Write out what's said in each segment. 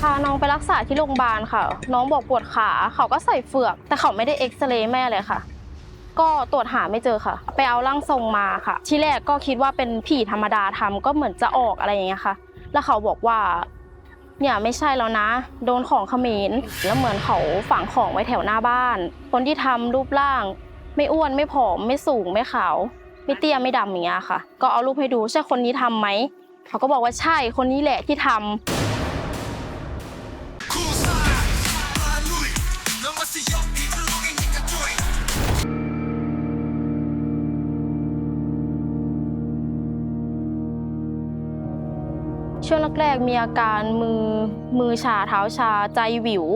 พาน้องไปรักษาที่โรงพยาบาลค่ะ น้องบอกปวดขาเขาก็ใส่เฟือก แต่เขาไม่ได้เอ็กซเรย์แม่เลยค่ะ ก็ตรวจหาไม่เจอค่ะ ไปเอาร่างทรงมาค่ะ ที่แรกก็คิดว่าเป็นผีธรรมดาทำก็เหมือนจะออกอะไรอย่างเงี้ยค่ะ แล้วเขาบอกว่าเนี่ยไม่ใช่แล้วนะ โดนของเขมรแล้วเหมือนเขาฝังของไว้แถวหน้าบ้าน คนที่ทำรูปร่าง ไม่อ้วนไม่ผอมไม่สูงไม่ขาวไม่เตี้ยไม่ดำอย่างเงี้ยค่ะ ก็เอารูปให้ดูใช่คนนี้ทำไหมเขาก็บอกว่าใช่คนนี้แหละที่ทำ ช่วงแรกๆมีอาการมือมือชาเท้าชาใจหวิว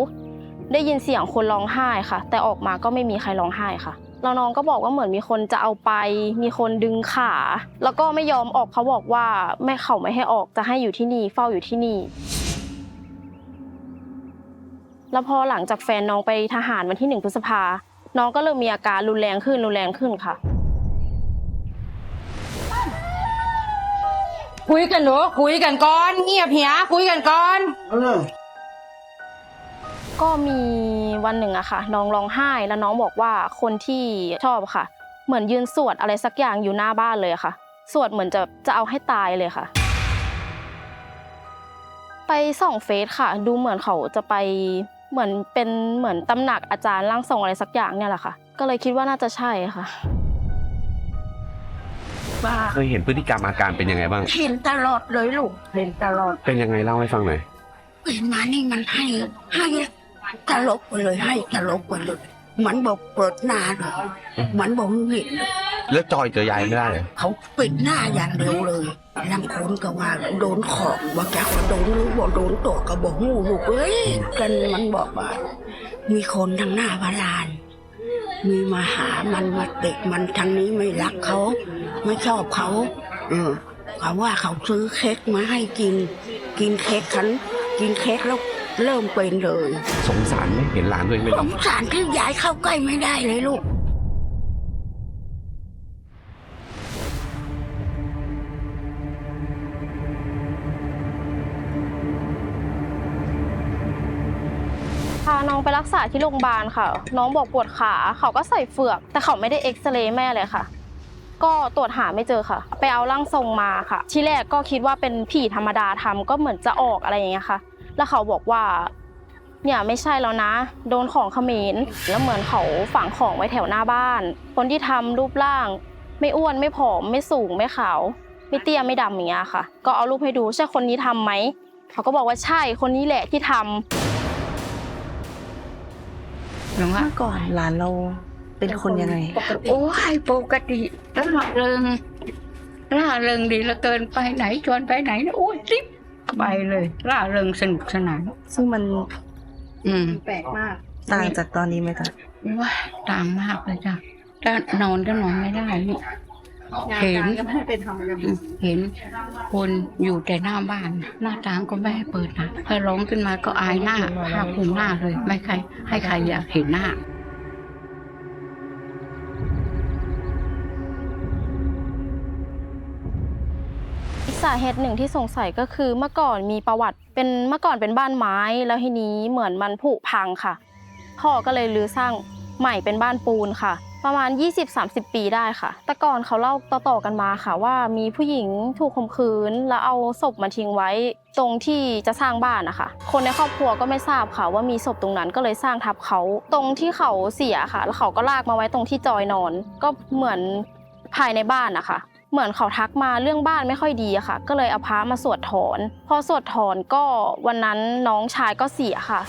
ได้ยินเสียงคนร้องไห้ค่ะ แต่ออกมาก็ไม่มีใครร้องไห้ค่ะแล้วน้องก็บอกว่าเหมือนมีคนจะเอาไป มีคนดึงขา แล้วก็ไม่ยอมออกเขาบอกว่าแม่เขาไม่ให้ออกจะให้อยู่ที่นี่เฝ้าอยู่ที่นี่ แล้วพอหลังจากแฟนน้องไปทหารวันที่หนึ่งพฤษภา น้องก็เริ่มมีอาการรุนแรงขึ้นรุนแรงขึ้นค่ะ คุยกันหนูคุยกันก่อน เงียบเหียคุยกันก่อนก็มีวันหนึ่งอะค่ะ น้องร้องไห้แล้วน้องบอกว่าคนที่ชอบอะค่ะ เหมือนยืนสวดอะไรสักอย่างอยู่หน้าบ้านเลยอะค่ะ สวดเหมือนจะจะเอาให้ตายเลยค่ะ ไปส่องเฟซค่ะ ดูเหมือนเขาจะไปเหมือนเป็นเหมือนตำหนักอาจารย์ร่างทรงอะไรสักอย่างเนี่ยแหละค่ะ ก็เลยคิดว่าน่าจะใช่ค่ะ ว่า เคยเห็นพฤติกรรมอาการเป็นยังไงบ้าง เห็นตลอดเลยลูก เห็นตลอดเป็นยังไงเล่าให้ฟังหน่อยเห็นมานี่มันให้ ให้ตลกไปเลยให้ตลกไปเลยเหมันบอกเปิดหน้าเลยเหมันบอกเห็นแล้วจอยเจอยายไม่ได้เหรอเขาปิดหน้าอย่างเดียวเลยลำคนก็ว่าโดนของบอกจากว่าโดนหรือบอกโดนตัวก็บอกหูลูกเอ้ยกันมันบอกว่า มีคนทางหน้าพระลาน มีมาหามันมาติดมันทางนี้ไม่รักเขา ไม่ชอบเขาเออเขาว่าเขาซื้อเค้กมาให้กิน กินเค้กฉันกินเค้กแล้วเริ่มเป็นเลย สงสารไหมเห็นหลานตัวเองเป็นสงสารที่ยายเข้าใกล้ไม่ได้เลยลูกาน้องไปรักษาที่โรงพยาบาลค่ะ น้องบอกปวดขาเขาก็ใส่เฟือก แต่เขาไม่ได้เอ็กซเรย์แม่เลยค่ะ ก็ตรวจหาไม่เจอค่ะ ไปเอาร่างทรงมาค่ะ ที่แรกก็คิดว่าเป็นผีธรรมดาทำก็เหมือนจะออกอะไรอย่างเงี้ยค่ะ แล้วเขาบอกว่าเนี่ยไม่ใช่แล้วนะ โดนของเขมรแล้วเหมือนเขาฝังของไว้แถวหน้าบ้าน คนที่ทำรูปร่าง ไม่อ้วนไม่ผอมไม่สูงไม่ขาวไม่เตี้ยไม่ดำอย่างเงี้ยค่ะ ก็เอารูปให้ดูใช่คนนี้ทำไหมเขาก็บอกว่าใช่คนนี้แหละที่ทำหนูว่าเมื่อก่อนหลานเราเป็นคนยังไง โอ้ยปกติร่าเริงร่าเริงดีเหลือเกินไปไหนชวนไปไหนนะโอ้ยรีบไปเลยร่าเริงสนุกสนาน ซึ่งมัน อืม แปลกมาก ต่างจากตอนนี้ไหมคะว้าต่างมากเลยจ้ะถ้านอนก็นอนไม่ได้นี่ เห็นอืมเห็นคนอยู่แต่หน้าบ้าน หน้าต่างก็ไม่ให้เปิดนะถ้าร้องขึ้นมาก็อายหน้าภาคภูมิหน้าเลย ไม่ใคร ให้ใครอยากเห็นหน้าอีกสาเหตุหนึ่งที่สงสัยก็คือเมื่อก่อนมีประวัติเป็นเมื่อก่อนเป็นบ้านไม้ แล้วทีนี้เหมือนมันผุพังค่ะ พ่อก็เลยรื้อสร้าง ใหม่เป็นบ้านปูนค่ะ ประมาณ 20-30 ปีได้ค่ะ แต่ก่อนเขาเล่าต่อๆกันมาค่ะ ว่ามีผู้หญิงถูกข่มขืน แล้วเอาศพมาทิ้งไว้ตรงที่จะสร้างบ้านนะคะ คนในครอบครัวก็ไม่ทราบค่ะ ว่ามีศพตรงนั้นก็เลยสร้างทับเขา ตรงที่เขาเสียค่ะ แล้วเขาก็ลากมาไว้ตรงที่จอยนอน ก็เหมือนภายในบ้านนะคะเหมือนเขาทักมาเรื่องบ้านไม่ค่อยดีค่ะ ก็เลยเอาพระมาสวดถอน พอสวดถอนก็วันนั้นน้องชายก็เสียค่ะ